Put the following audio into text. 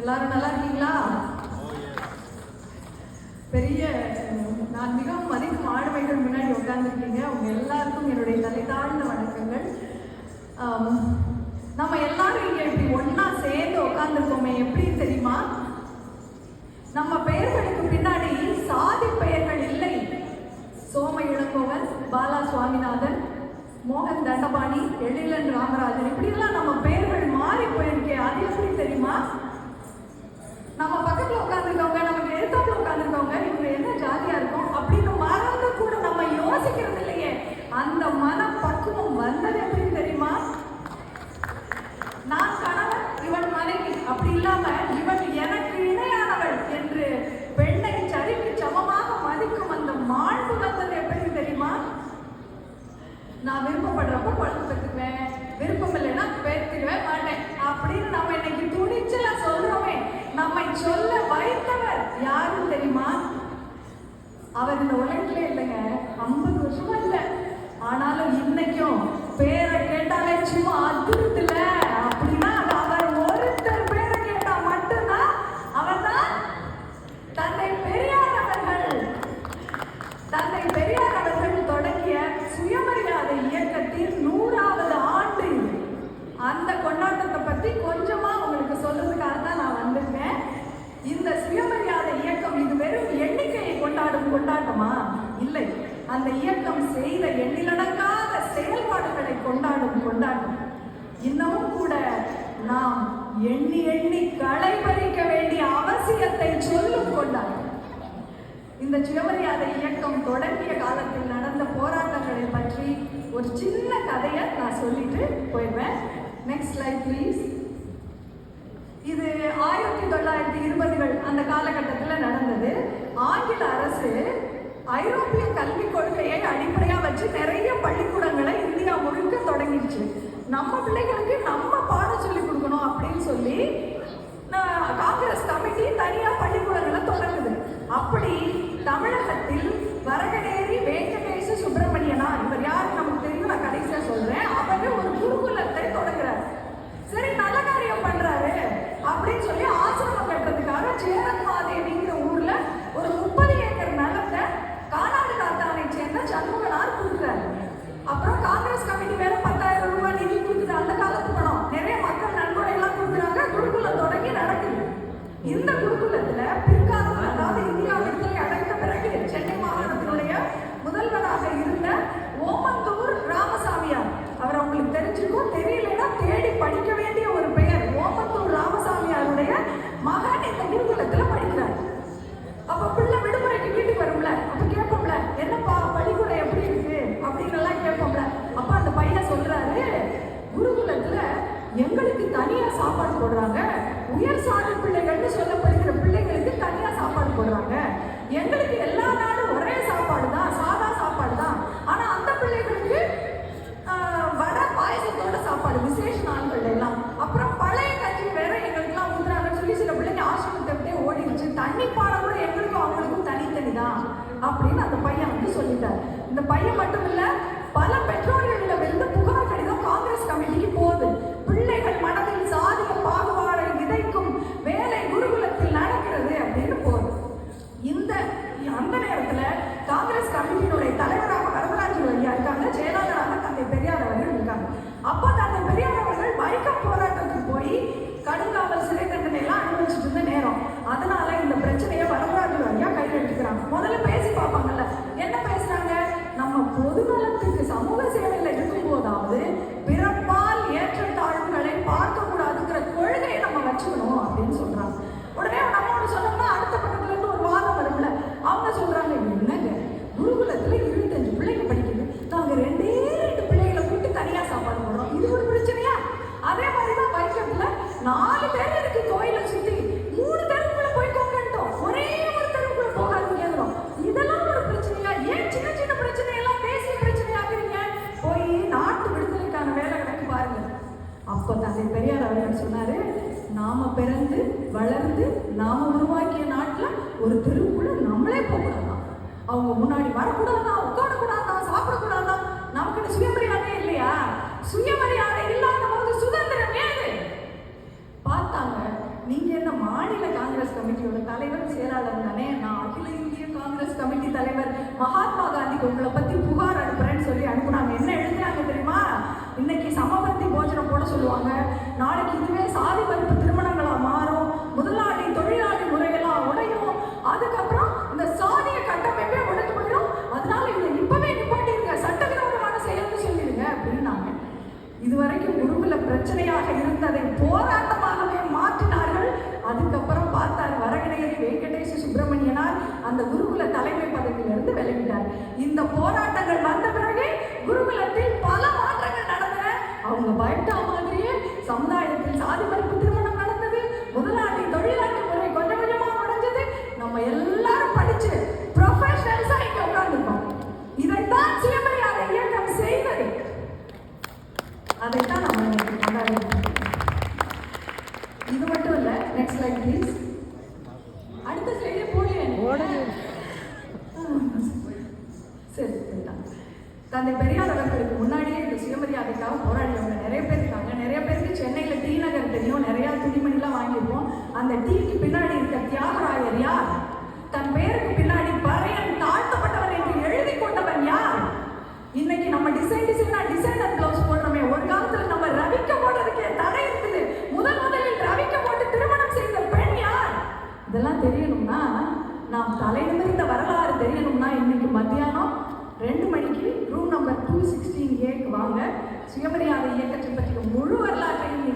எல்லாரும் நல்லா இருக்கீங்களா? பெரிய நான் மிகவும் மதிக்கும் ஆளுமைகள் முன்னாடி உட்கார்ந்துருக்கீங்க. அவங்க எல்லாருக்கும் என்னுடைய தலை தாழ்ந்த வணக்கங்கள் நம்ம எல்லாரும் இங்க இப்படி ஒன்றா சேர்ந்து உட்கார்ந்துருக்கோமே எப்படி தெரியுமா? நம்ம பெயர்களுக்கு பின்னாடி சாதி பெயர்கள் இல்லை. சோம இளங்கோவன் பாலா சுவாமிநாதன் மோகன் தண்டபாணி எழிலன் ராமராஜன் இப்படிலாம் நம்ம பெயர்கள் மாறி போயிருக்கே. அது எப்படி தெரியுமா? நம்ம பக்கத்துல உட்காந்துருக்கவங்க நமக்கு எழுத்தாப்புல உட்காந்துருக்கவங்க இவங்க என்ன ஜாலியா இருக்கும் அப்படின்னு மறந்து கூட நம்ம யோசிக்கிறது இல்லையே. அந்த மன பக்குவம் வந்தது எப்படின்னு தெரியுமா? நான் கணவன் இவன் மனைவி. அப்படி இல்லாம இவன் எனக்கு இணையானவள் என்று பெண்ணை சரிக்கு சமமாக மதிக்கும் அந்த மாண்பு வந்தது எப்படி தெரியுமா? நான் அவர் இந்த உலகத்துல இல்லைங்க ஐம்பது வருஷமா இல்லை. ஆனாலும் இன்னைக்கும் பேரை கேட்டாலே சும்மா அதிருத்துல அப்படின்னா அது அவர் ஒருத்தர் பேரை கேட்டா மட்டும்தான் அவர்தான் தந்தை பெரியார் அவர்கள் தந்தை பெரியார் அவர்கள் தொடங்கிய சுயமரியாதை இயக்கத்தின் நூறாவது ஆண்டு இது. அந்த கொண்டாட்டத்தை பத்தி கொஞ்சமா உங்களுக்கு சொல்றதுக்காக தான் நான் வந்திருக்கேன் இந்த சுயமரியாதை இயக்கம் இது வெறும் எண்ணிக்கையை கொண்டாடும் கொண்டாட்டமா? இல்லை. அந்த இயக்கம் செய்த எண்ணிலடங்காத செயல்பாடுகளை கொண்டாடும் கொண்டாட்டம். இன்னமும் கூட நாம் எண்ணி எண்ணி களைபறிக்க வேண்டிய அவசியத்தை சொல்லும் கொண்டாட்டம். இந்த சுயமரியாதை இயக்கம் தொடங்கிய காலத்தில் நடந்த போராட்டங்களை பற்றி ஒரு சின்ன கதையை நான் சொல்லிட்டு போயிடுவேன். நெக்ஸ்ட் ஸ்லைட் ப்ளீஸ் அரசு ஐரோப்பிய கல்விக் கொள்கையை அடிப்படையாக வச்சு நிறைய பள்ளிக்கூடங்களை இந்தியா முழுக்க தொடங்கிடுச்சு. நம்ம பிள்ளைகளுக்கு நம்ம பாடம் சொல்லி கொடுக்கணும் அப்படின்னு சொல்லி நான் காங்கிரஸ் கமிட்டி தனியா பள்ளிக்கூடங்களை தொடங்குது. அப்படி தமிழ் வரகடேரி வெங்கடேச சுப்பிரமணியனா இவர் யாரு நமக்கு தெரியும் நான் கடைசியா சொல்றேன் அவர் ஒரு குருகுலத்தை தொடங்குறாரு சரி நல்ல காரியம் பண்றாரு அப்படின்னு சொல்லி ஆசிரமம் கட்டுறதுக்காக சேரன் மாதேவிங்கிற ஊர்ல ஒரு முப்பது ஏக்கர் நிலத்தை கானாடு காத்தானை சேர்ந்த சண்முகனார் கொடுக்குறாரு அப்புறம் காங்கிரஸ் கமிட்டி வேற பத்தாயிரம் ரூபாய் நிதி கொடுக்குது அந்த காலத்து பணம் நிறைய மக்கள் நன்கொடை எல்லாம் கொடுக்குறாங்க குருகுலம் தொடங்கி நடக்குது இந்த குருகுலத்துல பிற்காலத்தில் அதாவது இந்தியா விடுதலை அடைந்த பிறகு சென்னை மாகாணத்தினுடைய முதல்வராக இருந்த ஓமந்தூர் ராமசாமியார் அவர் அவங்களுக்கு தெரிஞ்சிருக்கும் தெரியலன்னா தேடி படிக்க வேண்டிய ஒரு பெயர் ஓமந்தூர் ராமசாமியாருடைய மகன் இந்த குருகுலத்துல படிக்கிறார் அப்ப பிள்ளை விடுமுறைக்கு வீட்டுக்கு வரும்ல அப்ப கேட்போம்ல என்னப்பா பள்ளிக்கூடம் எப்படி இருக்கு அப்படின்னு எல்லாம் கேட்போம்ல அப்ப அந்த பையன் சொல்றாரு குருகுலத்துல எங்களுக்கு தனியா சாப்பாடு போடுறாங்க உயர் சாதி பிள்ளைகள்னு சொல்லப்படுகிற பிள்ளைகளுக்கு தனியா சாப்பாடு போடுறாங்க எங்களுக்கு எல்லா நாளும் ஒரே சாப்பாடு தான் சாதா சாப்பாடு தான். ஆனா அந்த பிள்ளைகளுக்கு வடை பாயசத்தோட சாப்பாடு விசேஷ நாள்கள் எல்லாம். அப்புறம் பழைய கஞ்சி வேற எங்களுக்குலாம் ஊத்துறாங்கன்னு சொல்லி சில பிள்ளைங்க ஆசிரமத்தை ஓடிடுச்சு தண்ணி பாடம் கூட எங்களுக்கும் அவங்களுக்கும் தனித்தனி தான் அப்படின்னு அந்த பையன் வந்து சொல்லிட்டார். இந்த பையன் மட்டும் இல்ல பல பெற்றோர்களிடம் இருந்து புகார் கடிதம் காங்கிரஸ் கமிட்டிக்கு போகுது. சமூக சேவையில் இருக்கும் போதாவது பிறப்பால் ஏற்றத்தாழ்வுகளை பார்க்க கூடாதுங்கிற கொள்கையை நம்ம வச்சுக்கணும் அப்படின்னு சொல்றாங்க. உடனே நம்ம ஒன்று சொன்னோம்னா அடுத்த பக்கத்துல இருந்து ஒரு வாதம் வரும்ல. அவங்க சொல்றாங்க என்னங்க? குருகுலத்துல இருபத்தஞ்சு பிள்ளைங்க படிக்குது. நாங்க ரெண்டே ரெண்டு பிள்ளைகளை கூட்டு தனியா சாப்பாடு போடுறோம். இது ஒரு பிரச்சனையா? அதே மாதிரிதான் வைக்கத்துல நான் பேர் இருக்கு கோயிலை சுத்தி மூணு தெருவுக்குள்ள போய்க்கோங்கன்ட்டோம் ஒரே ஒரு தெருவுக்குள்ள போகாதீங்கிறோம் இதெல்லாம் ஒரு பிரச்சனையா ஏன் சின்ன சின்ன பிரச்சனை எல்லாம் தேசிய பிரச்சனை ஆக்குறீங்க போய் நாட்டு விடுதலைக்கான வேலை கணக்கு பாருங்க அப்போ தந்தை பெரியார் அவர்கள் சொன்னாரு நாம பிறந்து வளர்ந்து நாம உருவாக்கிய நாட்டுல ஒரு தெருவுக்குள்ள நம்மளே போகக்கூடாதான் அவங்க முன்னாடி வரக்கூடாதான் உட்காரக்கூடாதான் சாப்பிடக்கூடாதான் நமக்கு சுயமரியாதை இல்லையா? சுயமரியாதை இல்லாத போது சுதந்திரம் ஏது? பார்த்தாங்க நீங்க என்ன மாநில காங்கிரஸ் கமிட்டியோட தலைவர் செயலாளர் தானே? நான் அகில இந்திய காங்கிரஸ் கமிட்டி தலைவர் மகாத்மா காந்திக்கு உங்களை பத்தி புகார் அனுப்புறேன்னு சொல்லி அனுப்புனாங்க. என்ன எழுதுறாங்க தெரியுமா? இன்னைக்கு சமபந்தி போஜனம் போட சொல்லுவாங்க. நாளைக்கு இதுவே சாதி மறுப்பு திருமணங்களா மாறும்? முதலாளி தொழிலாளி முறையெல்லாம் உடையும். அதுக்கப்புறம் இந்த சாதிய கட்டமைப்பே உடைஞ்சு போயிடும். அதனால இதை இப்பவே நிப்பாட்டிருங்க. சட்டவிரோதமான செயல்னு சொல்லிடுங்க அப்படின்னாங்க. இதுவரைக்கும் குருகுல பிரச்சனையாக இருந்ததை போராட்டமாகவே மாற்றினார்கள். அதுக்கப்புறம் பார்த்தார் வரகணகிரி வெங்கடேஷ சுப்பிரமணியனார். அந்த குருகுல தலைமை பதவியிலிருந்து விலகினார். இந்த போராட்டங்கள் வந்த பிறகு குருகுலத்தில் பல மாற்றங்கள் நடந்தன. அவங்க பயப்பட்ட மாதிரி சமுதாயத்தில் சாதி மறுப்பு திருமணம் நடந்தது. முதலாளி தொழிலாளி முறை கொஞ்சம் கொஞ்சமா உடைஞ்சது நம்ம எல்லாரும் படிச்சு ப்ரொஃபஷனல்ஸா இங்க உட்கார்ந்துருக்கோம். இதைத்தான் சுயமரியாதை இயக்கம் செய்தது. அதைத்தான் நம்ம இது மட்டும் இல்ல நெக்ஸ்ட் லைக் ப்ளீஸ் அடுத்த ஸ்லைடே போடுங்க. சரி தந்தை பெரியார் அவர்களுக்கு முன்னாடியே இந்த சுயமரியாதைக்காக போராடியவங்க நிறைய பேர் இருக்காங்க நிறைய பேருக்கு சென்னையில் டி நகர் தெரியும் நிறைய துணிமணிலாம் வாங்கியிருப்போம் அந்த பின்னாடி இருக்க தியாகராயர் யார்? தன் பேருக்கு பின்னாடி பறையன் தாழ்த்தப்பட்டவன் என்று எழுதி கொண்டவன் யார்? இன்னைக்கு நம்ம டிசைன் டிசைனா டிசைனர் பிளவுஸ் போடுறோமே. ஒரு காலத்துல நம்ம ரவிக்க போடுறதுக்கே தடை இருக்குது. முதல் முதலில் ரவிக்க போட்டு திருமணம் செய்த பெண் யார்? இதெல்லாம் தெரியணும்னா நாம் தலை வரலாறு தெரியணும்னா இன்னைக்கு மத்தியானம் ரெண்டு மணிக்கு ரூம் நம்பர் டூ சிக்ஸ்டீன் ஏக்கு வாங்க. சுயமரியாதை இயக்கத்தை பற்றிய முழு வரலாற்றையும்